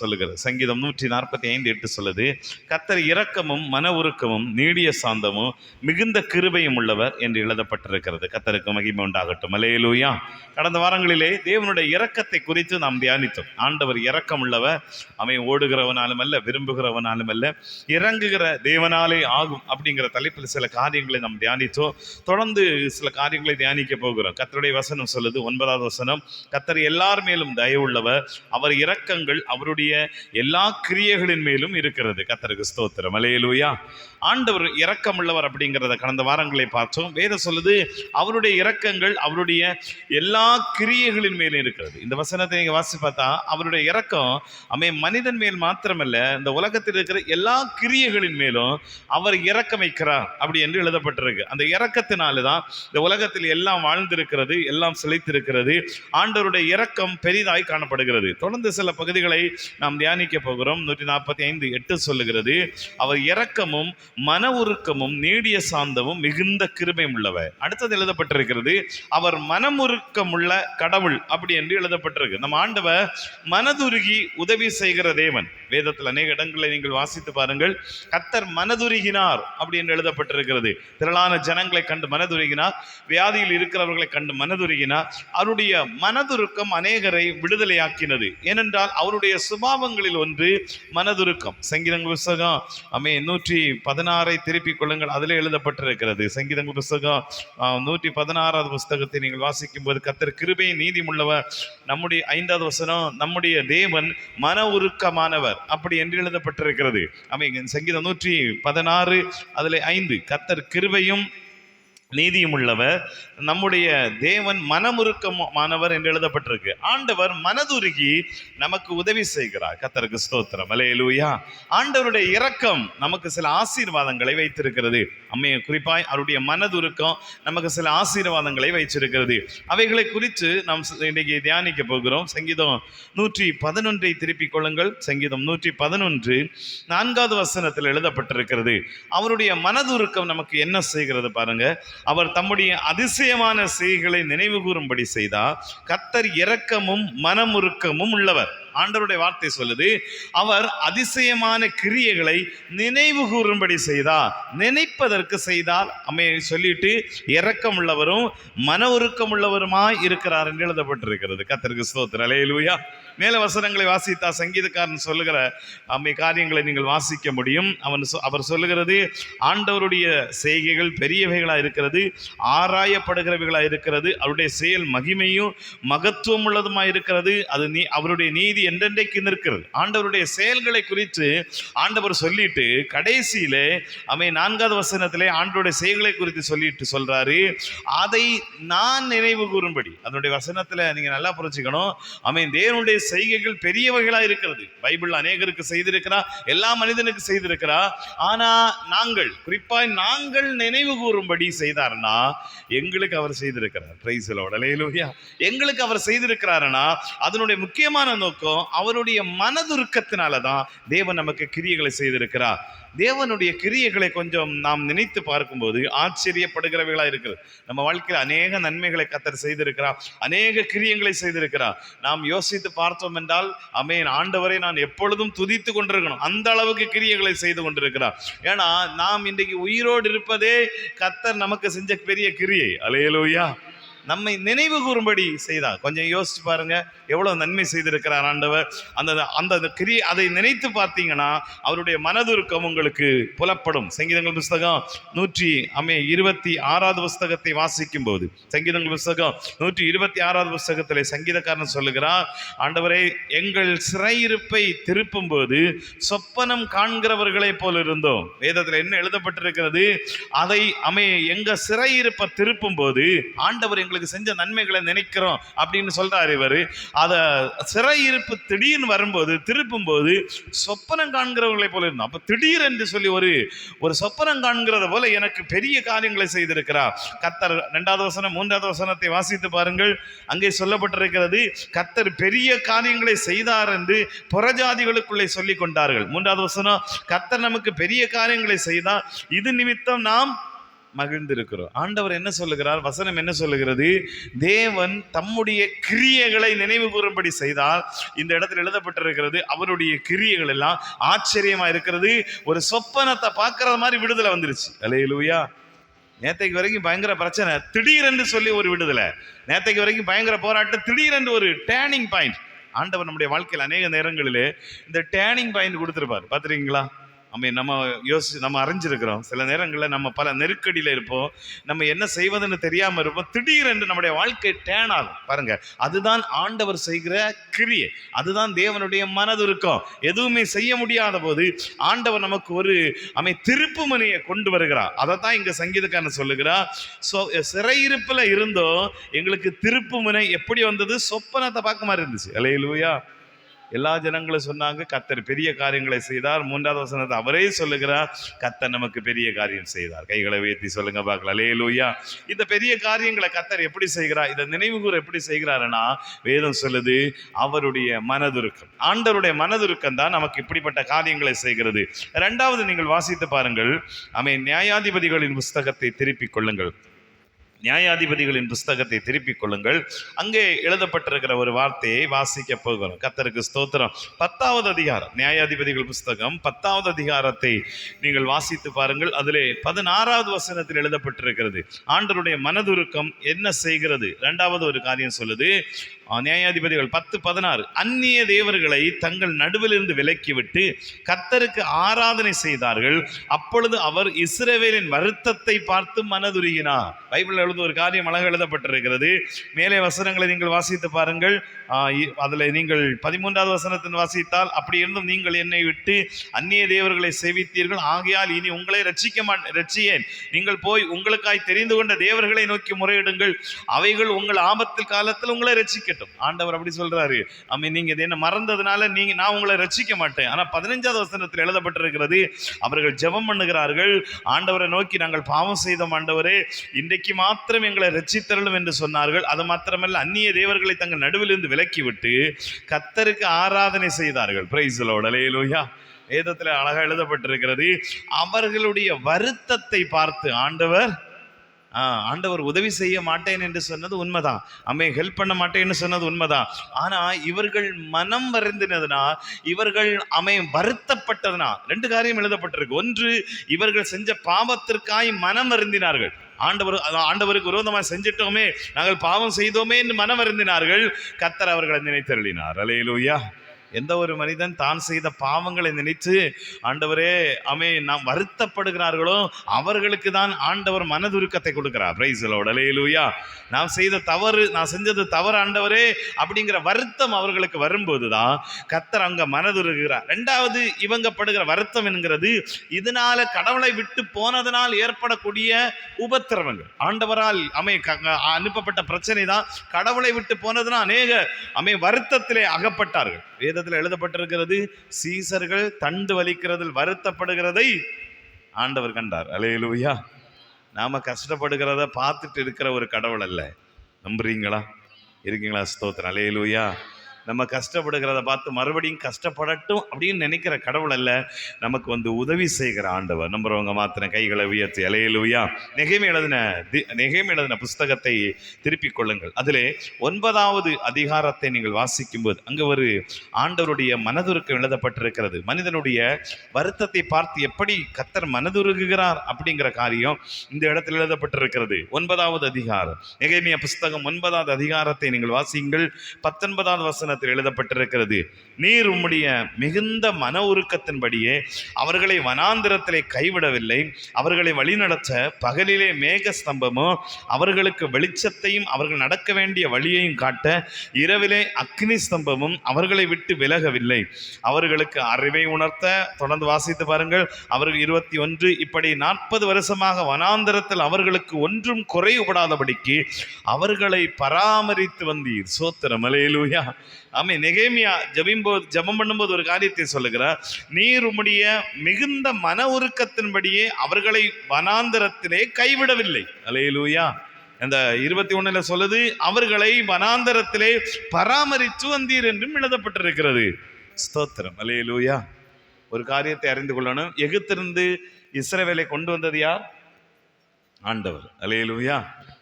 சொல்லுகிறது. சங்கீதம் நூற்றி நாற்பத்தி ஐந்து எட்டு சொல்லுது கத்தர் இரக்கமும் மன உருக்கமும் நீடிய சாந்தமும் மிகுந்த கிருபையும் உள்ளவர் என்று எழுதப்பட்டிருக்கிறது. கத்தருக்கு மகிமை உண்டாகட்டும். அலையலூயா கடந்த வாரங்களிலே தேவனுடைய இரக்கத்தை குறித்து நாம் தியானித்தோம். ஆண்டவர் இரக்கம் உள்ளவர் அவன் ஓடுகிறவனாலும் அல்ல விரும்புகிறவனாலும் அல்ல இறங்குகிற தேவனாலே ஆகும் அப்படிங்கிற தலைப்பில் சில காரியங்களை நாம் தியானித்தோம். தொடர்ந்து சில காரியங்களை தியானிக்க போகிறோம். கத்தருடைய வசனம் சொல்லுது ஒன்பதாவது வசனம் கத்தர் எல்லார் மேலும் தயவுள்ளவர் அவர் இரக்கங்கள் அவருடைய எல்லா கிரியைகளின் மேலும் இருக்கிறது. கத்தருக்கு ஸ்தோத்திரம். அலையலூயா ஆண்டவர் இரக்கமுள்ளவர் அப்படிங்கிறத கடந்த வாரங்களை பார்த்தோம். வேதம் சொல்லுது அவருடைய இரக்கங்கள் அவருடைய எல்லா கிரியைகளின் மேலும் இருக்கிறது. இந்த வசனத்தை நீங்கள் வாசி பார்த்தா அவருடைய இரக்கம் அமை மனிதன் மேல் மாத்திரமல்ல இந்த உலகத்தில் இருக்கிற எல்லா கிரியைகளின் மேலும் அவர் இறக்கம் வைக்கிறார் அப்படி என்று எழுதப்பட்டிருக்கு. அந்த இறக்கத்தினால தான் இந்த உலகத்தில் எல்லாம் வாழ்ந்திருக்கிறது எல்லாம் செழித்திருக்கிறது. ஆண்டவருடைய இரக்கம் பெரிதாய் காணப்படுகிறது. தொடர்ந்து சில பகுதிகளை நாம் தியானிக்க போகிறோம். நூற்றி நாற்பத்தி ஐந்து எட்டு சொல்லுகிறது அவர் இரக்கமும் மன உருக்கமும் நீடிய சாந்தமும் மிகுந்த கிருபையும் உள்ளவர். அடுத்தது எழுதப்பட்டிருக்கிறது அவர் மனமுருக்கமுள்ள கடவுள் அப்படி என்று எழுதப்பட்டிருக்கு. நம்ம ஆண்டவர் மனதுருகி உதவி செய்கிற தேவன். வேதத்தில் அநேக இடங்களை நீங்கள் வாசித்து பாருங்கள் கத்தர் மனதுருகினார் அப்படி என்று எழுதப்பட்டிருக்கிறது. திரளான ஜனங்களை கண்டு மனதுருகினார் வியாதியில் இருக்கிறவர்களை கண்டு மனதுருகினார். அவருடைய மனதுருக்கம் அநேகரை விடுதலையாக்கினது. ஏனென்றால் அவருடைய சுபாவங்களில் ஒன்று மனதுருக்கம். சங்கீதங்கள் புஸ்தகம் அமே நூற்றி பதினாறை திருப்பிக் கொள்ளுங்கள். அதில் எழுதப்பட்டிருக்கிறது. சங்கீதங்கள் புஸ்தகம் நூற்றி பதினாறாவது புஸ்தகத்தை நீங்கள் வாசிக்கும் போது கத்தர் கிருபை நீதிமுள்ளவர் நம்முடைய ஐந்தாவது வசனம் நம்முடைய தேவன் மன உருக்கமானவர். அப்படி என்று எழுதப்பட்டிருக்கிறது. அமை சங்கீதம் நூற்றி பதினாறு அதில் ஐந்து கத்தர் கிருபையும் நீதியும் உள்ளவர் நம்முடைய தேவன் மனமுருக்கமானவர் என்று எழுதப்பட்டிருக்கு. ஆண்டவர் மனதுருகி நமக்கு உதவி செய்கிறார். கத்தருக்கு ஸ்தோத்திரம். அலையலூயா ஆண்டவருடைய இரக்கம் நமக்கு சில ஆசீர்வாதங்களை வைத்திருக்கிறது. அம்மைய குறிப்பாய் அவருடைய மனதுருக்கம் நமக்கு சில ஆசீர்வாதங்களை வைச்சிருக்கிறது அவைகளை குறித்து நாம் இன்றைக்கு தியானிக்க போகிறோம். சங்கீதம் நூற்றி பதினொன்றை திருப்பிக் கொள்ளுங்கள். சங்கீதம் நூற்றி பதினொன்று நான்காவது வசனத்தில் எழுதப்பட்டிருக்கிறது. அவருடைய மனதுருக்கம் நமக்கு என்ன செய்கிறது பாருங்க. அவர் தம்முடைய அதிசயமான செய்களை நினைவு கூறும்படி செய்தார். கத்தர் இரக்கமும் மனமுருக்கமும் உள்ளவர். ஆண்டவருடைய வார்த்தை சொல்லுது அவர் அதிசயமான கிரியைகளை நினைவு கூறும்படி செய்தார். நினைப்பதற்கு செய்தால் அம்மையை சொல்லிட்டு இரக்கம் உள்ளவரும் மன உருக்கம் உள்ளவருமாய் இருக்கிறார் என்று எழுதப்பட்டிருக்கிறது. கத்தருக்கு ஸ்தோத்திர அலையலூயா மேல வசனங்களை வாசித்தா சங்கீதக்காரன் சொல்லுகிற அம்மை காரியங்களை நீங்கள் வாசிக்க முடியும். அவன் சொ- அவர் சொல்லுகிறது ஆண்டவருடைய செய்கைகள் பெரியவைகளாக இருக்கிறது ஆராயப்படுகிறவைகளாக இருக்கிறது. அவருடைய செயல் மகிமையும் மகத்துவம் உள்ளதுமாக இருக்கிறது. அது நீ அவருடைய நீதி என்றென்றைக்கு நிற்கிறது. ஆண்டவருடைய செயல்களை குறித்து ஆண்டவர் சொல்லிட்டு கடைசியிலே அவை நான்காவது வசனத்திலே ஆண்டவருடைய செயல்களை குறித்து சொல்லிட்டு சொல்றாரு. அதை நான் நினைவு கூறும்படி. அதனுடைய வசனத்துல நீங்க நல்லா புரிஞ்சுக்கணும். அவன் தேவனுடைய செய்கைகள் பெரியவைகளா இருக்கிறது. பைபிள் அநேகருக்கு செய்திருக்கிறா எல்லா மனிதனுக்கு செய்திருக்கிறா. ஆனா நாங்கள் குறிப்பாய் நாங்கள் நினைவு கூறும்படி செய்தார்னா எங்களுக்கு அவர் செய்திருக்கிறார். பிரைஸ் எங்களுக்கு அவர் செய்திருக்கிறாருன்னா அதனுடைய முக்கியமான நோக்கம் அவருடைய மனதுருக்கத்தினால தான் தேவன் நமக்கு கிரியைகளை செய்திருக்கிறார். தேவனுடைய கிரியைகளை கொஞ்சம் நாம் நினைத்து பார்க்கும்போது ஆச்சரியப்படுகிறவைகளாக இருக்குது நம்ம வாழ்க்கையில் அநேக நன்மைகளை கத்தர் செய்திருக்கிறார். அநேக கிரியங்களை செய்திருக்கிறார். நாம் யோசித்து பார்த்தோம் என்றால் அமேன் ஆண்டவரை நான் எப்பொழுதும் துதித்து கொண்டிருக்கணும். அந்த அளவுக்கு கிரியைகளை செய்து கொண்டிருக்கிறார். ஏன்னா நாம் இன்றைக்கு உயிரோடு இருப்பதே கத்தர் நமக்கு செஞ்ச பெரிய கிரியை. அலையலோயா நம்மை நினைவு கூறும்படி செய்தார். கொஞ்சம் யோசிச்சு பாருங்க எவ்வளவு நன்மை செய்திருக்கிறார் ஆண்டவர். அந்த அந்த அந்த அதை நினைத்து பார்த்தீங்கன்னா அவருடைய மனதுருக்கம் உங்களுக்கு புலப்படும். சங்கீதங்கள் புஸ்தகம் நூற்றி அமே இருபத்தி ஆறாவது புஸ்தகத்தை வாசிக்கும் போது சங்கீதங்கள் புஸ்தகம் நூற்றி இருபத்தி ஆறாவது புஸ்தகத்தில் சங்கீதக்காரன் சொல்லுகிறார் ஆண்டவரே எங்கள் சிறையிருப்பை திருப்பும் போது சொப்பனம் காண்கிறவர்களைப் போல இருந்தோம். வேதத்தில் என்ன எழுதப்பட்டிருக்கிறது? அதை அமை எங்க சிறையிருப்பை திருப்பும் போது ஆண்டவர் எங்களுக்கு செஞ்ச நன்மைகளை நினைக்கிறோம் அப்படின்னு சொல்கிறார் இவர். அதை சிறையிருப்பு திடீர்னு வரும்போது திருப்பும் போது சொப்பனம் காண்கிறவர்களை போல இருந்தோம். அப்போ திடீர் என்று சொல்லி ஒரு ஒரு சொப்பனம் காண்கிறத போல எனக்கு பெரிய காரியங்களை செய்திருக்கிறார். கத்தர் ரெண்டாவது வசனம் மூன்றாவது வசனத்தை வாசித்து பாருங்கள். அங்கே சொல்லப்பட்டிருக்கிறது கத்தர் பெரிய காரியங்களை செய்தார் என்று புறஜாதிகளுக்குள்ளே சொல்லிக் கொண்டார்கள். மூன்றாவது வசனம் கத்தர் நமக்கு பெரிய காரியங்களை செய்தார். இது நிமித்தம் நாம் மகிழ்ந்திருக்கிறோம். ஆண்டவர் என்ன சொல்லுகிறார்? வசனம் என்ன சொல்லுகிறது? தேவன் தம்முடைய கிரியைகளை நினைவு கூறும்படி செய்தால் இந்த இடத்துல எழுதப்பட்டிருக்கிறது அவருடைய கிரியைகள் எல்லாம் ஆச்சரியமா இருக்கிறது. ஒரு சொப்பனத்தை பார்க்கறது மாதிரி விடுதலை வந்துருச்சு. அலையிலூயா நேத்தைக்கு வரைக்கும் பயங்கர பிரச்சனை. திடீரென்று சொல்லி ஒரு விடுதலை. நேத்தைக்கு வரைக்கும் பயங்கர போராட்டம். திடீரென்று ஒரு டேர்னிங் பாயிண்ட் ஆண்டவர் நம்முடைய வாழ்க்கையில் அநேக நேரங்களிலே இந்த டேர்னிங் பாயிண்ட் கொடுத்துருப்பார். பார்த்துருக்கீங்களா? நம்ம நம்ம யோசி நம்ம அறிஞ்சிருக்கிறோம். சில நேரங்களில் நம்ம பல நெருக்கடியில் இருப்போம். நம்ம என்ன செய்வதுன்னு தெரியாமல் இருப்போம். திடீரென்று நம்முடைய வாழ்க்கை டேன் ஆகும். பாருங்க அதுதான் ஆண்டவர் செய்கிற கிரியை. அதுதான் தேவனுடைய மனதுருக்கம். எதுவுமே செய்ய முடியாத போது ஆண்டவர் நமக்கு ஒரு அமை திருப்பு மணியை கொண்டு வருகிறார். அதை தான் இங்கே சங்கீதக்காரன் சொல்லுகிறா ஸோ சிறையிருப்பில் இருந்தோம் எங்களுக்கு திருப்பு முனை எப்படி வந்தது? சொப்பனத்தை பார்க்க மாதிரி இருந்துச்சு. அலையிலூயா எல்லா ஜனங்களும் சொன்னாங்க கத்தர் பெரிய காரியங்களை செய்தார். மூன்றாவது வசனத்தை அவரே சொல்லுகிறார் கத்தர் நமக்கு பெரிய காரியம் செய்தார். கைகளை உயர்த்தி சொல்லுங்க பார்க்கலாம். அலேலூயா இந்த பெரிய காரியங்களை கத்தர் எப்படி செய்கிறார்? இதை நினைவு கூற எப்படி செய்கிறாருன்னா வேதம் சொல்லுது அவருடைய மனதுருக்கம். ஆண்டவருடைய மனதுருக்கம் தான் நமக்கு இப்படிப்பட்ட காரியங்களை செய்கிறது. ரெண்டாவது நீங்கள் வாசித்து பாருங்கள் அவை நியாயாதிபதிகளின் புஸ்தகத்தை திருப்பிக் கொள்ளுங்கள். நியாயாதிபதிகளின் புஸ்தகத்தை திருப்பிக் கொள்ளுங்கள். அங்கே எழுதப்பட்டிருக்கிற ஒரு வார்த்தையை வாசிக்க போகிறோம். கத்தருக்கு ஸ்தோத்திரம். பத்தாவது அதிகாரம். நியாயாதிபதிகள் புஸ்தகம் பத்தாவது அதிகாரத்தை நீங்கள் வாசித்து பாருங்கள். அதிலே பதினாறாவது வசனத்தில் எழுதப்பட்டிருக்கிறது. ஆண்டருடைய மனதுருக்கம் என்ன செய்கிறது? இரண்டாவது ஒரு காரியம் சொல்லுது. நியாயாதிபதிகள் பத்து பதினாறு. அந்நிய தேவர்களை தங்கள் நடுவிலிருந்து விலக்கிவிட்டு கத்தருக்கு ஆராதனை செய்தார்கள். அப்பொழுது அவர் இஸ்ரவேலின் வருத்தத்தை பார்த்து மனதுருகினார். பைபிள் எழுத ஒரு காரியம் அழகாக எழுதப்பட்டிருக்கிறது. மேலே வசனங்களை நீங்கள் வாசித்து பாருங்கள். அதில் நீங்கள் பதிமூன்றாவது வசனத்தின் வாசித்தால் அப்படி இருந்தும் நீங்கள் என்னை விட்டு அந்நிய தேவர்களை சேவித்தீர்கள். ஆகையால் இனி உங்களை ரட்சிக்க மாட்டேன் ரட்சியேன். நீங்கள் போய் உங்களுக்காய் தெரிந்து கொண்ட தேவர்களை நோக்கி முறையிடுங்கள். அவைகள் உங்கள் ஆபத்தில் காலத்தில் உங்களை ரட்சிக்கட்டும் ஆண்டவர் அப்படி சொல்றாரு. அம்மே நீங்க இது என்ன மறந்ததுனால நீங்க நான் உங்களை ரசிக்க மாட்டேன். ஆனா பதினஞ்சாவது வசனத்தில் எழுதப்பட்டிருக்கிறது அவர்கள் ஜெபம் பண்ணுகிறார்கள். ஆண்டவரை நோக்கி நாங்கள் பாவம் செய்தோம் ஆண்டவரே. இன்றைக்கு மாத்திரம் எங்களை ரசித்தரலும் என்று சொன்னார்கள். அது மாத்திரமல்ல அந்நிய தேவர்களை தங்கள் நடுவிலிருந்து விலக்கிவிட்டு கத்தருக்கு ஆராதனை செய்தார்கள். பிரைஸ்லோட அலையலூயா வேதத்தில் அழகாக எழுதப்பட்டிருக்கிறது அவர்களுடைய வருத்தத்தை பார்த்து ஆண்டவர் ஆண்டவர் உதவி செய்ய மாட்டேன் என்று சொன்னது உண்மைதான். அம்மையை ஹெல்ப் பண்ண மாட்டேன்னு சொன்னது உண்மைதான். ஆனால் இவர்கள் மனம் வருந்தினதுனா இவர்கள் அமை வருத்தப்பட்டதுனா ரெண்டு காரியம் எழுதப்பட்டிருக்கு. ஒன்று இவர்கள் செஞ்ச பாவத்திற்காய் மனம் வருந்தினார்கள். ஆண்டவர் ஆண்டவருக்கு விரோதமாக செஞ்சிட்டோமே நாங்கள் பாவம் செய்தோமே என்று மனம் வருந்தினார்கள். கத்தர் அவர்களை நினைத்தருளினார். அலையிலூயா. எந்த ஒரு மனிதன் தான் செய்த பாவங்களை நினைத்து ஆண்டவரே அமே நாம் வருத்தப்படுகிறார்களோ அவர்களுக்கு தான் ஆண்டவர் மனதுருக்கத்தை கொடுக்கிறார். பிரைசலோடலே அலையிலூயா நாம் செய்த தவறு நான் செஞ்சது தவறு ஆண்டவரே அப்படிங்கிற வருத்தம் அவர்களுக்கு வரும்போது தான் கத்தர் அங்க மனதுருகிறார். ரெண்டாவது இவங்க படுகிற வருத்தம் என்கிறது இதனால கடவுளை விட்டு போனதனால் ஏற்படக்கூடிய உபத்திரவங்கள். ஆண்டவரால் அமை க- அனுப்பப்பட்ட பிரச்சனை தான் கடவுளை விட்டு போனதுனால் அநேக அமை வருத்தத்திலே அகப்பட்டார்கள். வேதத்தில் எழுதப்பட்டிருக்கிறது சீசர்கள் தண்டு வலிக்கிறதில் வருத்தப்படுகிறதை ஆண்டவர் கண்டார். அலையலூயா நாம கஷ்டப்படுகிறத பார்த்துட்டு இருக்கிற ஒரு கடவுள் அல்ல. நம்புறீங்களா? இருக்கீங்களா? ஸ்தோத்திரம். அலையலூயா நம்ம கஷ்டப்படுகிறத பார்த்து மறுபடியும் கஷ்டப்படட்டும் அப்படின்னு நினைக்கிற கடவுள் அல்ல. நமக்கு வந்து உதவி செய்கிற ஆண்டவர். நம்புறவங்க மாத்தின கைகளை உயர்த்தி அலையலூயா. நெகைமை எழுதின தி- நெகைமை எழுதின புஸ்தகத்தை திருப்பிக் கொள்ளுங்கள். அதிலே ஒன்பதாவது அதிகாரத்தை நீங்கள் வாசிக்கும்போது அங்கே ஒரு ஆண்டவருடைய மனதுருக்கம் எழுதப்பட்டிருக்கிறது. மனிதனுடைய வருத்தத்தை பார்த்து எப்படி கத்தர் மனதுருகுகிறார் அப்படிங்கிற காரியம் இந்த இடத்தில் எழுதப்பட்டிருக்கிறது. ஒன்பதாவது அதிகாரம். நெகைமைய புஸ்தகம் ஒன்பதாவது அதிகாரத்தை நீங்கள் வாசியுங்கள். பத்தொன்பதாவது வசனத்தில் எழுதப்பட்டிருக்கிறது. நீர் உம்முடைய மிகுந்த மன உருக்கத்தின்படியே அவர்களை வனாந்திரத்திலே கைவிடவில்லை. அவர்களை வழிநடத்த பகலிலே மேக ஸ்தம்பமோ அவர்களுக்கு வெளிச்சத்தையும் அவர்கள் நடக்க வேண்டிய வழியையும் காட்ட இரவிலே அக்னி ஸ்தம்பமும் அவர்களை விட்டு விலகவில்லை. அவர்களுக்கு அறிவை உணர்த்த தொடர்ந்து வாசித்து பாருங்கள். அவர்கள் இருபத்தி ஒன்று இப்படி நாற்பது வருஷமாக வனாந்திரத்தில் அவர்களுக்கு ஒன்றும் குறைவுபடாதபடிக்கு அவர்களை பராமரித்து வந்தீர். சோத்திரம். அலையலூயா ஆமே நெகேமியா ஜபிம்போது ஜெபம் பண்ணும்போது ஒரு காரியத்தை சொல்லுகிறார். நீர் உம்முடைய மிகுந்த மன உருக்கத்தின்படியே அவர்களை வனாந்தரத்திலே கைவிடவில்லை. அலையலூயா அந்த இருபத்தி ஒண்ணுல சொல்லுது அவர்களை வனாந்தரத்திலே பராமரித்து வந்தீர் என்றும் எழுதப்பட்டிருக்கிறது. ஸ்தோத்திரம். அலையலூயா ஒரு காரியத்தை அறிந்து கொள்ளணும். எகிப்திலிருந்து இஸ்ரவேலை கொண்டு வந்தது யார்? ஆண்டவர். அலையலூயா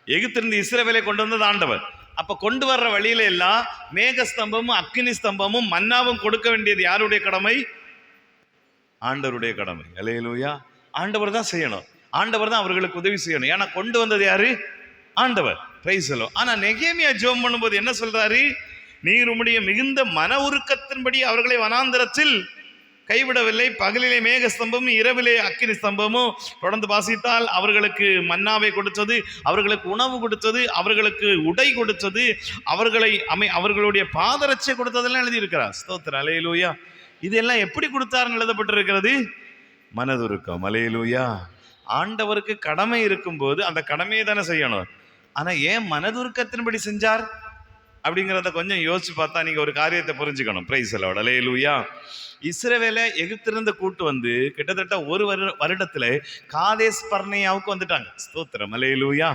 எகிப்திலிருந்து இஸ்ரவேலை கொண்டு வந்தது ஆண்டவர். அப்ப கொண்டு வர்ற வழியில எல்லாம் மேக ஸ்தம்பமும் அக்கினி ஸ்தம்பமும் மன்னாவும் கொடுக்க வேண்டியது யாருடைய கடமை? ஆண்டவருடைய கடமை. அலையலூயா ஆண்டவர் தான் செய்யணும். ஆண்டவர் தான் அவர்களுக்கு உதவி செய்யணும். ஏன்னா கொண்டு வந்தது யாரு? ஆண்டவர். பிரைஸ் ஆனா நெகேமியா ஜோம் பண்ணும்போது என்ன சொல்றாரு? நீர் உம்முடைய மிகுந்த மன உருக்கத்தின்படி அவர்களை வனாந்திரத்தில் கைவிடவில்லை. பகலிலே மேக ஸ்தம்பமும் இரவிலே அக்கினி ஸ்தம்பமும். தொடர்ந்து வாசித்தால் அவர்களுக்கு மன்னாவை கொடுத்தது அவர்களுக்கு உணவு கொடுத்தது அவர்களுக்கு உடை கொடுத்தது அவர்களை அமை அவர்களுடைய பாதரட்சை கொடுத்ததெல்லாம் எழுதியிருக்கிறார். ஸ்தோத்திர அலையலூயா. இதெல்லாம் எப்படி கொடுத்தாருன்னு எழுதப்பட்டிருக்கிறது? மனதுருக்கம். அலையலூயா. ஆண்டவருக்கு கடமை இருக்கும்போது அந்த கடமையை தானே செய்யணும். ஆனால் ஏன் மனதுருக்கத்தின்படி செஞ்சார்? அப்படிங்கிறத கொஞ்சம் யோசிச்சு பார்த்தா நீங்கள் ஒரு காரியத்தை புரிஞ்சுக்கணும். பிரைஸ் அலோட அலையலூயா இஸ்ரவேலை எகிப்திலிருந்து கூட்டு வந்து கிட்டத்தட்ட ஒரு வரு வருடத்தில் காதேஸ் பர்ணையாவுக்கு வந்துட்டாங்க. ஸ்தோத்திரம். அலையலூயா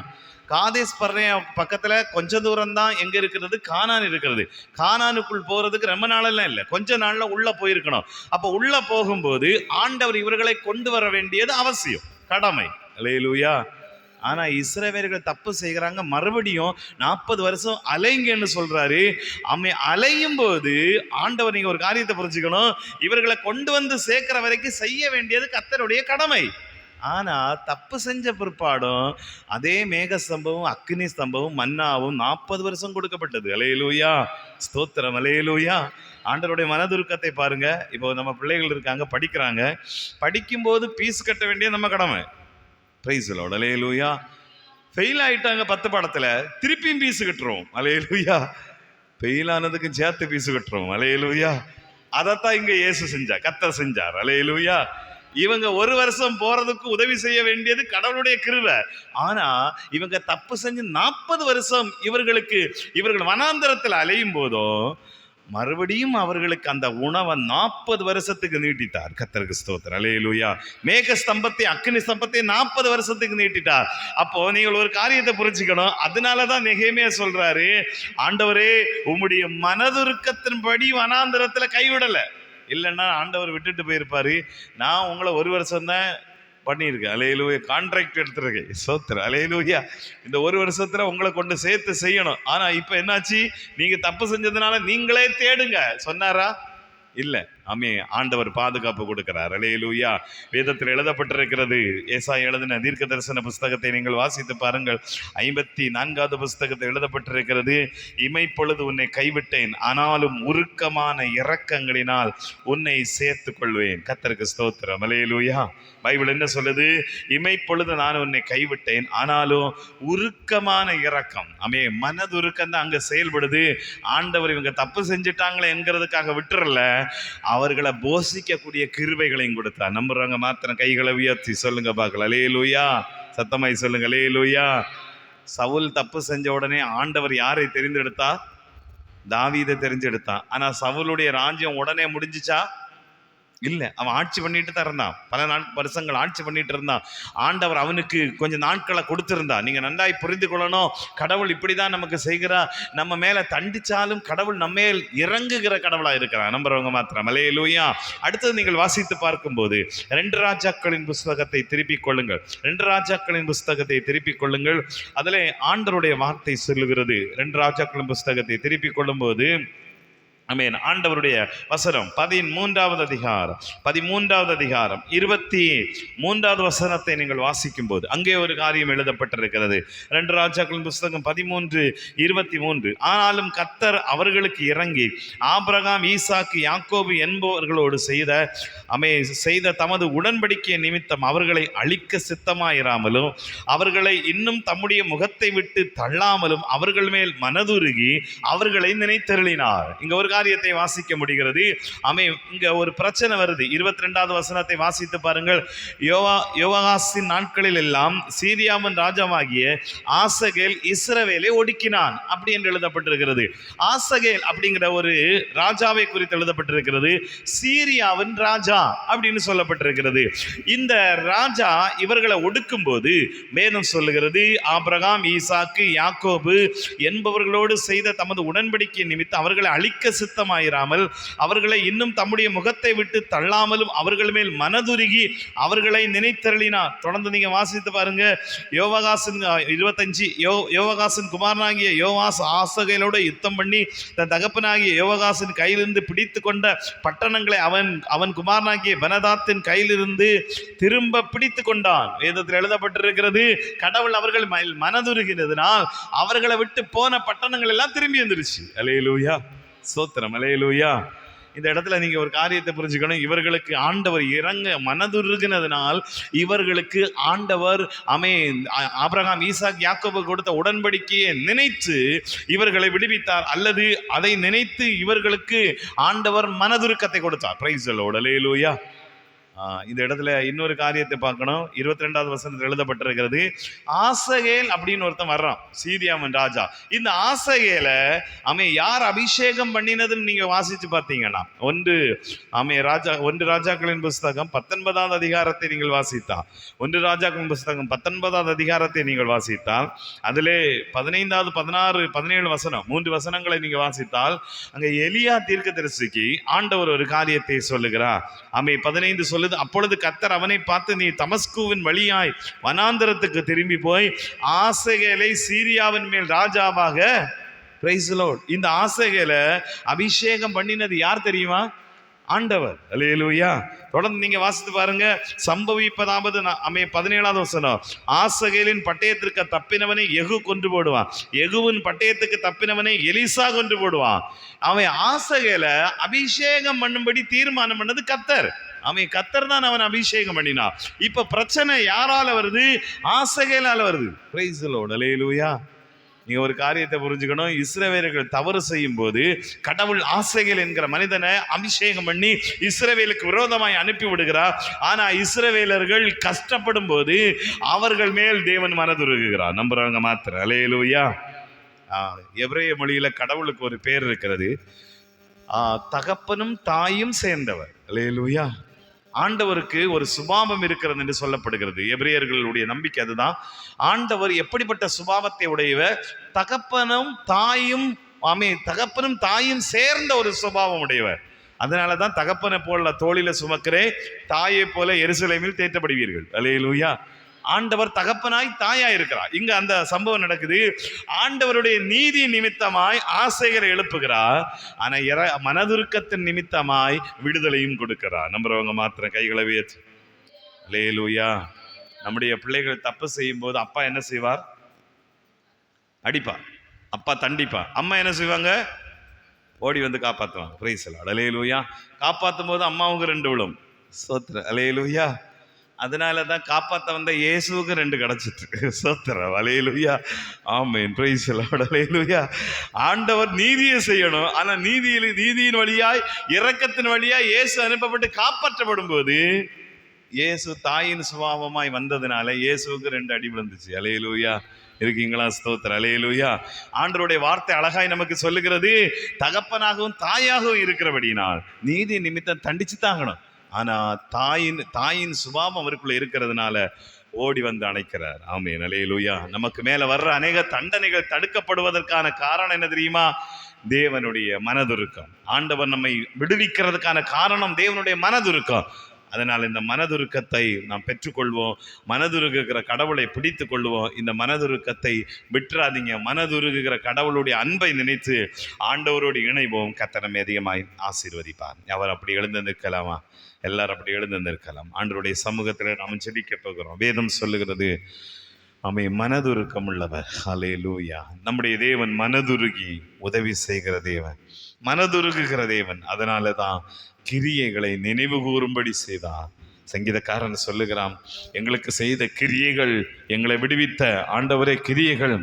காதேஸ் பர்ணையா பக்கத்தில் கொஞ்ச தூரம் தான் எங்கே இருக்கிறது? கானான் இருக்கிறது. கானானுக்குள் போகிறதுக்கு ரொம்ப நாளெல்லாம் இல்லை. கொஞ்ச நாளில் உள்ளே போயிருக்கணும். அப்போ உள்ளே போகும்போது ஆண்டவர் இவர்களை கொண்டு வர வேண்டியது அவசியம். கடமை. அலையலூயா ஆனால் இஸ்ரவேலர்கள் தப்பு செய்கிறாங்க. மறுபடியும் நாற்பது வருஷம் அலைங்கன்னு சொல்கிறாரு அம்மை அலையும் போது ஆண்டவர் நீங்கள் ஒரு காரியத்தை புரிஞ்சுக்கணும். இவர்களை கொண்டு வந்து சேர்க்குற வரைக்கும் செய்ய வேண்டியது கத்தருடைய கடமை. ஆனால் தப்பு செஞ்ச பிற்பாடும் அதே மேக ஸ்தம்பமும் அக்னி ஸ்தம்பமும் மன்னாவும் நாற்பது வருஷம் கொடுக்கப்பட்டது. அலையலூயா. ஸ்தோத்திரம். அலையலூயா. ஆண்டருடைய மனதுருக்கத்தை பாருங்கள் இப்போ நம்ம பிள்ளைகள் இருக்காங்க படிக்கிறாங்க. படிக்கும்போது பீஸ் கட்ட வேண்டியது நம்ம கடமை. பிரைஸ்லோட அலையலூயா ஃபெயில் ஆகிட்டாங்க பத்து படத்தில். திருப்பியும் பீஸு கட்டுறோம். அலையலூயா ஃபெயில் ஆனதுக்கும் சேர்த்து பீஸு கட்டுறோம். அலையலூயா அதைத்தான் இங்கே இயேசு செஞ்சா கத்த செஞ்சார். அலையலூயா இவங்க ஒரு வருஷம் போறதுக்கு உதவி செய்ய வேண்டியது கடவுளுடைய கிருவை ஆனா இவங்க தப்பு செஞ்சு நாற்பது வருஷம் இவர்களுக்கு இவர்கள் வனாந்தரத்தில் அலையும் போதும் மறுபடியும் அவர்களுக்கு அந்த உணவை நாற்பது வருஷத்துக்கு நீட்டிட்டார் கத்தருக்கு ஸ்தோத்திரம். அலையலூயா மேக ஸ்தம்பத்தை அக்னி ஸ்தம்பத்தை நாற்பது வருஷத்துக்கு நீட்டிட்டார் அப்போ நீங்கள் ஒரு காரியத்தை புரிஞ்சுக்கணும். அதனால தான் நெகேமியா சொல்றாரு ஆண்டவரே உம்முடைய மனதுருக்கத்தின்படி வனாந்திரத்தில் கைவிடலை. இல்லைன்னா ஆண்டவர் விட்டுட்டு போயிருப்பாரு. நான் உங்களை ஒரு வருஷம் தான் பண்ணியிருக்கேன் அலையிலூயா கான்ட்ராக்ட் எடுத்துருக்கேன் சோத்திர அலையிலூயா. இந்த ஒரு வருஷத்தில் உங்களை கொண்டு சேர்த்து செய்யணும். ஆனால் இப்போ என்னாச்சு? நீங்கள் தப்பு செஞ்சதுனால நீங்களே தேடுங்க. சொன்னாரா? இல்லை. ஆமே ஆண்டவர் பாதுகாப்பு கொடுக்கிறார். அலையலூயா வேதத்தில் எழுதப்பட்டிருக்கிறது ஏசா எழுதின தீர்க்க தரிசன புஸ்தகத்தை நீங்கள் வாசித்து பாருங்கள். ஐம்பத்தி நான்காவது புஸ்தகத்தை எழுதப்பட்டிருக்கிறது இமைப்பொழுது உன்னை கைவிட்டேன் ஆனாலும் உருக்கமான இரக்கங்களினால் உன்னை சேர்த்து கொள்வேன் கத்தருக்கு ஸ்தோத்திரம். அலையலூயா பைபிள் என்ன சொல்லுது? இமைப்பொழுது நான் உன்னை கைவிட்டேன் ஆனாலும் உருக்கமான இரக்கம். அமே மனதுருக்கம் தான் அங்கே செயல்படுது. ஆண்டவர் இவங்க தப்பு செஞ்சுட்டாங்களே என்கிறதுக்காக விட்டுறல. அவர்களை போஷிக்கக்கூடிய கிருபைகளையும் கொடுத்தா. நம்புறவங்க மாத்திரம் கைகளை உயர்த்தி சொல்லுங்க பார்க்கல லேலூயா சத்தமாய் சொல்லுங்க. லேலூயா சவுல் தப்பு செஞ்ச உடனே ஆண்டவர் யாரை தெரிந்தெடுத்தா? தாவீதை தெரிஞ்செடுத்தான் ஆனால் சவுளுடைய ராஜ்யம் உடனே முடிஞ்சுச்சா? இல்லை அவன் ஆட்சி பண்ணிட்டு தான் இருந்தான். பல நாள் வருஷங்கள் ஆட்சி பண்ணிட்டு இருந்தான். ஆண்டவர் அவனுக்கு கொஞ்சம் நாட்களை கொடுத்துருந்தா நீங்கள் நன்றாய் புரிந்து கொள்ளணும். கடவுள் இப்படிதான் நமக்கு செய்கிறா நம்ம மேலே தண்டிச்சாலும் கடவுள் நம்ம மேல் இறங்குகிற கடவுளாக இருக்கிறான் நம்புறவங்க மாத்திரம். மலையிலூயா அடுத்தது நீங்கள் வாசித்து பார்க்கும்போது ரெண்டு ராஜாக்களின் புஸ்தகத்தை திருப்பிக் கொள்ளுங்கள். ரெண்டு ராஜாக்களின் புஸ்தகத்தை திருப்பிக் கொள்ளுங்கள். அதில் ஆண்டருடைய வார்த்தை சொல்லுகிறது. ரெண்டு ராஜாக்களின் புஸ்தகத்தை திருப்பிக் கொள்ளும்போது அமேன் ஆண்டவருடைய வசனம் பதிமூன்றாவது அதிகாரம் பதிமூன்றாவது அதிகாரம் இருபத்தி மூன்றாவது வசனத்தை நீங்கள் வாசிக்கும் போது அங்கே ஒரு காரியம் எழுதப்பட்டிருக்கிறது. ரெண்டு ராஜாக்களின் புஸ்தகம் பதிமூன்று இருபத்தி மூன்று. ஆனாலும் கத்தர் அவர்களுக்கு இறங்கி ஆபிரகாம் ஈசாக்கு யாக்கோபு என்பவர்களோடு செய்த அமே செய்த தமது உடன்படிக்கை நிமித்தம் அவர்களை அழிக்க சித்தமாயிராமலும் அவர்களை இன்னும் தம்முடைய முகத்தை விட்டு தள்ளாமலும் அவர்கள் மேல் மனதுருகி அவர்களை நினைத்தருளினார். இங்கே ஒரு காரியத்தை வாசிக்க முடிகிறது. அமை இங்க ஒரு பிரச்சனை வருது. இருபத்தி ரெண்டாவது வசனத்தை வாசித்து பாருங்கள். யோவா யோவாசின் நாட்களில் எல்லாம் சீரியாவின் ராஜாவாகிய ஆசகேல் இஸ்ரவேலை ஒடுக்கினான் அப்படி என்று எழுதப்பட்டிருக்கிறது. ஆசகேல் அப்படிங்கிற ஒரு ராஜாவை குறித்து எழுதப்பட்டிருக்கிறது. சீரியாவின் ராஜா அப்படின்னு சொல்லப்பட்டிருக்கிறது. இந்த ராஜா இவர்களை ஒடுக்கும் போது மேலும் சொல்லுகிறது ஆபிரகாம் ஈசாக்கு யாக்கோபு என்பவர்களோடு செய்த தமது உடன்படிக்கை நிமித்தம் அவர்களை அழிக்க சித்தமாயிராமல் அவர்களை இன்னும் தம்முடைய முகத்தை விட்டு தள்ளாமலும் அவர்கள் மேல் மனதுருகி அவர்களை நினைத்தருளினார். தொடர்ந்து நீங்க வாசித்து பாருங்க. யோவகாசன் இருபத்தஞ்சு யோ யோவகாசன் குமாரனாகிய யோவாஸ் ஆசகையிலோட யுத்தம் பண்ணி தன் தகப்பனாகிய யோகாசன் கையிலிருந்து பிடித்து கொண்ட பட்டணங்களை அவன் அவன் குமாரனாகிய பனதாத்தின் கையிலிருந்து திரும்ப பிடித்து கொண்டான். வேதத்தில் எழுதப்பட்டிருக்கிறது கடவுள் அவர்கள் மனதுருகினதுனால் அவர்களை விட்டு போன பட்டணங்கள் எல்லாம் திரும்பி வந்துருச்சு. அலையலூயா சோத்திரம் அலையலூயா இந்த இடத்துல நீங்க ஒரு காரியத்தை புரிஞ்சுக்கணும். இவர்களுக்கு ஆண்டவர் இறங்க மனதுருகினதினால் இவர்களுக்கு ஆண்டவர் அமே ஆப்ரஹாம் ஈசாக் யாக்கோபு கொடுத்த உடன்படிக்கையை நினைத்து இவர்களை விடுவித்தார். அல்லது அதை நினைத்து இவர்களுக்கு ஆண்டவர் மனதுருக்கத்தை கொடுத்தார். பிரைஸ் உடலேலூயா இந்த இடத்துல இன்னொரு காரியத்தை பார்க்கணும். இருபத்தி ரெண்டாவது வசனத்தில் எழுதப்பட்டிருக்கிறது ஆசகேல் அப்படின்னு ஒருத்தன் வர்றான் சீதியாமன் ராஜா. இந்த ஆசகேல அவன் யார் அபிஷேகம் பண்ணினதுன்னு நீங்க வாசிச்சு பார்த்தீங்கன்னா ஒன்று அவன் ராஜா ஒன்று ராஜாக்களின் புஸ்தகம் பத்தொன்பதாவது அதிகாரத்தை நீங்கள் வாசித்தா ஒன்று ராஜாக்களின் புஸ்தகம் பத்தொன்பதாவது அதிகாரத்தை நீங்கள் வாசித்தால் அதிலே பதினைந்தாவது பதினாறு பதினேழு வசனம் மூன்று வசனங்களை நீங்க வாசித்தால் அங்க எலியா தீர்க்கதரிசிக்கு ஆண்டவர் ஒரு காரியத்தை சொல்லுகிறார். ஆமே பதினைந்து சொல்லுது அப்பொழுது கத்தர் அவனை பார்த்து நீ தமஸ்குவின் வழியாய் வனாந்தரத்துக்கு திரும்பி போய் ஆசைகளை சீரியாவின் மேல் ராஜாவாக பிரைஸ்லோட் இந்த ஆசைகளை அபிஷேகம் பண்ணினது யார் தெரியுமா? ஆண்டவர். அல்லேலூயா தொடர்ந்து நீங்க வாசித்து பாருங்க. சம்பவிப்பதாவது நா- பதினேழாவது வசனம். ஆசகையிலின் பட்டயத்திற்கு தப்பினவனை எகு கொன்று போடுவான். எகுவின் பட்டயத்துக்கு தப்பினவனை எலிசா கொன்று போடுவான். அவன் ஆசகேல அபிஷேகம் பண்ணும்படி தீர்மானம் பண்ணது கத்தர் அவன் கத்தர் தான் அவன் அபிஷேகம் பண்ணினா. இப்ப பிரச்சனை யாரால வருது? ஆசகேலால வருது. பிரைஸ் அலேலூயா நீங்க ஒரு காரியத்தை புரிஞ்சுக்கணும். இஸ்ரவேலர்கள் தவறு செய்யும் போது கடவுள் ஆசைகள் என்கிற மனிதனை அபிஷேகம் பண்ணி இஸ்ரவேலுக்கு விரோதமாய் அனுப்பி விடுகிறார் ஆனா இஸ்ரவேலர்கள் கஷ்டப்படும் போது அவர்கள் மேல் தேவன் மனதுருகுகிறார். நம்புறவங்க மாத்திர அலேலூயா எவ்வளைய மொழியில கடவுளுக்கு ஒரு பேர் இருக்கிறது. ஆ, தகப்பனும் தாயும் சேர்ந்தவர். அலேலூயா ஆண்டவருக்கு ஒரு சுபாவம் இருக்கிறது என்று சொல்லப்படுகிறது. எபிரியர்களுடைய நம்பிக்கை அதுதான். ஆண்டவர் எப்படிப்பட்ட சுபாவத்தை உடையவர்? தகப்பனும் தாயும் ஆமே தகப்பனும் தாயும் சேர்ந்த ஒரு சுபாவம் உடையவர். அதனால தான் தகப்பனை போல தோளில சுமக்கிறே தாயை போல எருசலேமில் தேற்றப்படுவீர்கள். அலையிலூயா ஆண்டவர் தகப்பனாய் தாயாய் இருக்கிறார். இங்க அந்த சம்பவம் நடக்குது. ஆண்டவருடைய நீதி நிமித்தமாய் ஆசைகளை எழுப்புகிறார். ஆனா இற மனதுருக்கத்தின் நிமித்தமாய் விடுதலையும் கொடுக்கிறார். நம்புறவங்க மாத்திரம் கைகளை உயர்த்தி. லேலூயா நம்முடைய பிள்ளைகள் தப்பு செய்யும் போது அப்பா என்ன செய்வார்? அடிப்பார். அப்பா தண்டிப்பார். அம்மா என்ன செய்வாங்க? ஓடி வந்து காப்பாற்றுவாங்க பிரைஸ் அலையலூயா காப்பாற்றும் போது அம்மாவுக்கு ரெண்டு விழும். சோத்திர அலையலூயா அதனால தான் காப்பாற்ற வந்த இயேசுவுக்கு ரெண்டு கிடச்சிட்டு. சோத்திர வலையிலுயா ஆமேன். பிரைஸ் அலையலுயா ஆண்டவர் நீதியை செய்யணும். ஆனால் நீதியில் நீதியின் வழியாய் இரக்கத்தின் வழியாய் இயேசு அனுப்பப்பட்டு காப்பாற்றப்படும் போது இயேசு தாயின் சுபாவமாய் வந்ததுனால இயேசுவுக்கு ரெண்டு அடி விழுந்துச்சு. அலையலூயா இருக்கீங்களா? ஸ்தோத்திர அலையலூயா ஆண்டவருடைய வார்த்தை அழகாய் நமக்கு சொல்லுகிறது தகப்பனாகவும் தாயாகவும் இருக்கிறபடினால் நீதி நிமித்தம் தண்டிச்சு தாங்கணும் ஆனால் தாயின் தாயின் சுபாவம் அவருக்குள்ளே இருக்கிறதுனால ஓடி வந்து அணைக்கிறார். ஆமே அலையலூயா நமக்கு மேலே வர்ற அநேக தண்டனைகள் தடுக்கப்படுவதற்கான காரணம் என்ன தெரியுமா? தேவனுடைய மனதுருக்கம். ஆண்டவர் நம்மை விடுவிக்கிறதுக்கான காரணம் தேவனுடைய மனதுருக்கம். அதனால் இந்த மனதுருக்கத்தை நாம் பெற்றுக்கொள்வோம். மனதுருகுகிற கடவுளை பிடித்து கொள்வோம். இந்த மனதுருக்கத்தை விட்டுறாதீங்க. மனதுருகுகிற கடவுளுடைய அன்பை நினைத்து ஆண்டவரோடு இணைவோம். கத்தனமே அதிகமாய் ஆசீர்வதிப்பார். அவர் அப்படி எழுந்து நிற்கலாமா? எல்லாரும் அப்படி எழுந்து நிற்கலாம் ஆண்டவருடைய சமூகத்தில் நாம் ஜெபிக்க போகிறோம். வேதம் சொல்லுகிறது அவை மனதுருக்கம் உள்ளவர். ஹலே லூயா நம்முடைய தேவன் மனதுருகி உதவி செய்கிற தேவன். மனதுருகுகிற தேவன். அதனால தான் கிரியைகளை நினைவு கூறும்படி செய்தார். சங்கீதக்காரன் சொல்லுகிறான் எங்களுக்கு செய்த கிரியைகள் எங்களை விடுவித்த ஆண்டவரே கிரியைகள்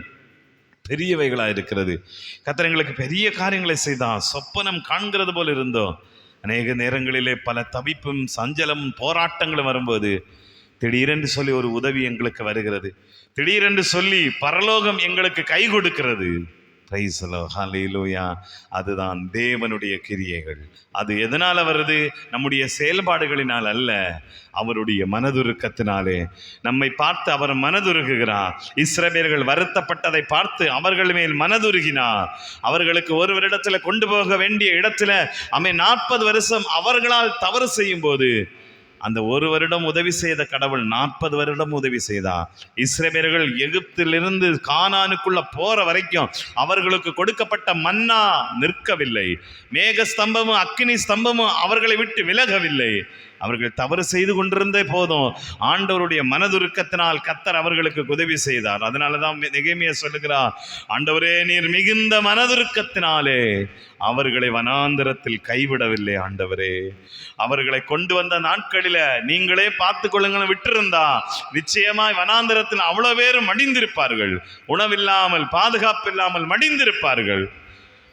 பெரியவைகளாக இருக்கிறது கத்தர் எங்களுக்கு பெரிய காரியங்களை செய்தான் சொப்பனம் காண்கிறது போல் இருந்தோம். அநேக நேரங்களிலே பல தவிப்பும் சஞ்சலமும் போராட்டங்களும் வரும்போது திடீரென்று சொல்லி ஒரு உதவி எங்களுக்கு வருகிறது. திடீரென்று சொல்லி பரலோகம் எங்களுக்கு கை கொடுக்கிறது. பிரைசலோ ஹalleluya அதுதான் தேவனுடைய கிரியைகள். அது எதனால் வருது? நம்முடைய செயல்பாடுகளினால் அல்ல. அவருடைய மனதுருக்கத்தினாலே. நம்மை பார்த்து அவர் மனதுருகுகிறார். இஸ்ரவேலர்கள் வருத்தப்பட்டதை பார்த்து அவர்கள் மேல் மனதுருகினார். அவர்களுக்கு ஒரு வருடத்தில் கொண்டு போக வேண்டிய இடத்துல அமை நாற்பது வருஷம் அவர்களால் தவறு செய்யும் போது அந்த ஒரு வருடம் உதவி செய்த கடவுள் நாற்பது வருடம் உதவி செய்தா? இஸ்ரேபியர்கள் எகிப்திலிருந்து கானானுக்குள்ள போற வரைக்கும் அவர்களுக்கு கொடுக்கப்பட்ட மன்னா நிற்கவில்லை. மேக ஸ்தம்பமும் அக்னி ஸ்தம்பமும் அவர்களை விட்டு விலகவில்லை. அவர்கள் தவறு செய்து கொண்டிருந்தே போதும். ஆண்டவருடைய மனதுருக்கத்தினால் கத்தர் அவர்களுக்கு உதவி செய்தார். அதனால தான் நெகேமியா சொல்லுகிறார் ஆண்டவரே நீர் மிகுந்த மனதுருக்கத்தினாலே அவர்களை வனாந்திரத்தில் கைவிடவில்லை ஆண்டவரே. அவர்களை கொண்டு வந்த நாட்களில நீங்களே பார்த்து கொள்ளுங்கள் விட்டிருந்தா நிச்சயமாய் வனாந்திரத்தில் அவ்வளோ பேரும் மடிந்திருப்பார்கள். உணவில்லாமல் பாதுகாப்பு இல்லாமல் மடிந்திருப்பார்கள்.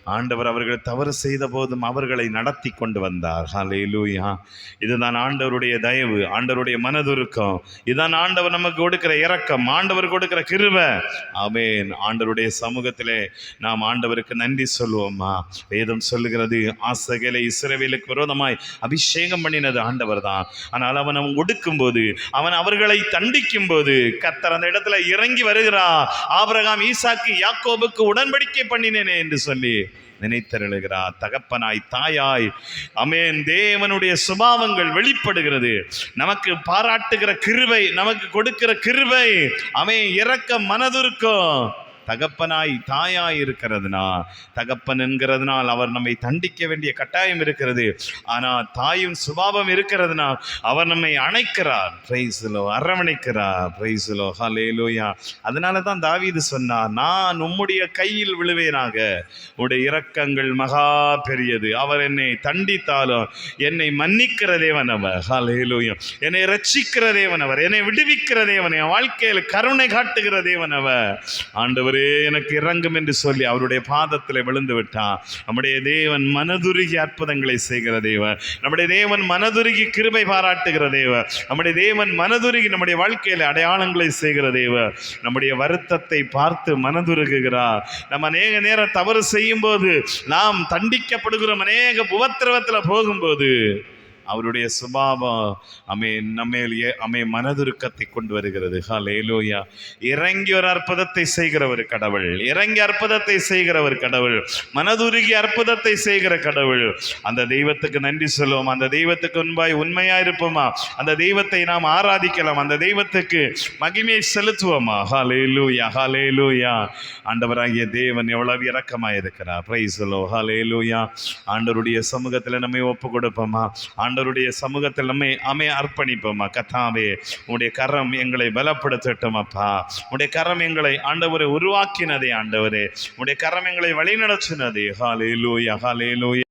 ஆண்டவர் அவர்கள் தவறு செய்த போதும் அவர்களை நடத்தி கொண்டு வந்தார். ஹalleluya இதுதான் ஆண்டவருடைய தயவு ஆண்டவருடைய மனதுருக்கம். இதுதான் ஆண்டவர் நமக்கு கொடுக்கிற இரக்கம் ஆண்டவர் கொடுக்கிற கிருவ ஆமென். ஆண்டவருடைய சமூகத்திலே நாம் ஆண்டவருக்கு நன்றி சொல்லுவோமா? வேதம் சொல்லுகிறது ஆசைகளை இஸ்ரவேலுக்கு விரோதமாய் அபிஷேகம் பண்ணினது ஆண்டவர் தான் ஆனால் அவன் அவன் ஒடுக்கும் போது அவன் அவர்களை தண்டிக்கும் போது கத்தர் அந்த இடத்துல இறங்கி வருகிறார். ஆபரகாம் ஈசாக்கு யாக்கோபுக்கு உடன்படிக்கை பண்ணினேனே என்று சொல்லி நினைத்தருளுகிறார் தகப்பனாய் தாயாய் அமேன். தேவனுடைய சுபாவங்கள் வெளிப்படுகிறது. நமக்கு பாராட்டுகிற கிருவை நமக்கு கொடுக்கிற கிருவை அமே இறக்க மனதுருக்கும் தகப்பனாய் தாயாய் இருக்கிறதுனா தகப்பன் என்கிறதுனால் அவர் நம்மை தண்டிக்க வேண்டிய கட்டாயம் இருக்கிறது. ஆனால் தாயின் சுபாவம் இருக்கிறதுனா அவர் நம்மை அணைக்கிறார். பிரைஸிலோ அரவணைக்கிறார். பிரைஸிலோ ஹலேலோயா அதனால தான் தாவீது சொன்னார் நான் உம்முடைய கையில் விழுவேனாக. உடைய இரக்கங்கள் மகா பெரியது. அவர் என்னை தண்டித்தாலும் என்னை மன்னிக்கிற தேவன் அவர். ஹலேலோயா என்னை ரட்சிக்கிற தேவன் அவர். என்னை விடுவிக்கிற தேவன். என் வாழ்க்கையில் கருணை காட்டுகிற தேவன் அவர். எனக்கு இறங்கும் என்று சொல்லி அவருடைய பாதத்தில் விழுந்து விட்டான் நம்முடைய தேவன் மனதுருகி அற்புதங்களை செய்கிற தேவன் நம்முடைய தேவன் மனதுருகி கிருபை பாராட்டுகிற தேவன் நம்முடைய தேவன் மனதுருகி நம்முடைய வாழ்க்கையில் அடையாளங்களை செய்கிற தேவன் நம்முடைய வருத்தத்தை பார்த்து மனதுருகுகிறார். நம்ம அநேக நேரம் தவறு செய்யும் போது நாம் தண்டிக்கப்படுகிறோம் அநேக உபத்திரவத்தில் போகும்போது அவருடைய சுபாவம் அமே நம்மேல் அமே மனதுருக்கத்தை கொண்டு வருகிறது. ஹலேலோயா இறங்கி ஒரு அற்புதத்தை செய்கிற ஒரு கடவுள். இறங்கி அற்புதத்தை செய்கிற ஒரு கடவுள். மனதுருகி அற்புதத்தை செய்கிற கடவுள். அந்த தெய்வத்துக்கு நன்றி சொல்லுவோம். அந்த தெய்வத்துக்கு முன்பாய் உண்மையா இருப்போமா? அந்த தெய்வத்தை நாம் ஆராதிக்கலாம். அந்த தெய்வத்துக்கு மகிமையை செலுத்துவோமா? ஹலேலூயா ஹலேலூயா ஆண்டவராகிய தேவன் எவ்வளவு இரக்கமாக இருக்கிறார் பிரைஸ் ஹலேலூயா ஆண்டவருடைய சமூகத்தில் நம்மை ஒப்பு கொடுப்போமா ஆண்டவருடைய சமூகத்தில் நம்மை அமை அர்ப்பணிப்போமா கத்தாவே உடைய கரம் எங்களை பலப்படுத்தட்டும் அப்பா உடைய கரம் எங்களை ஆண்டவரை உருவாக்கினதே ஆண்டவரே. உடைய கரம் எங்களை வழிநடத்தினதே. ஹாலே லூயா ஹாலே லூயா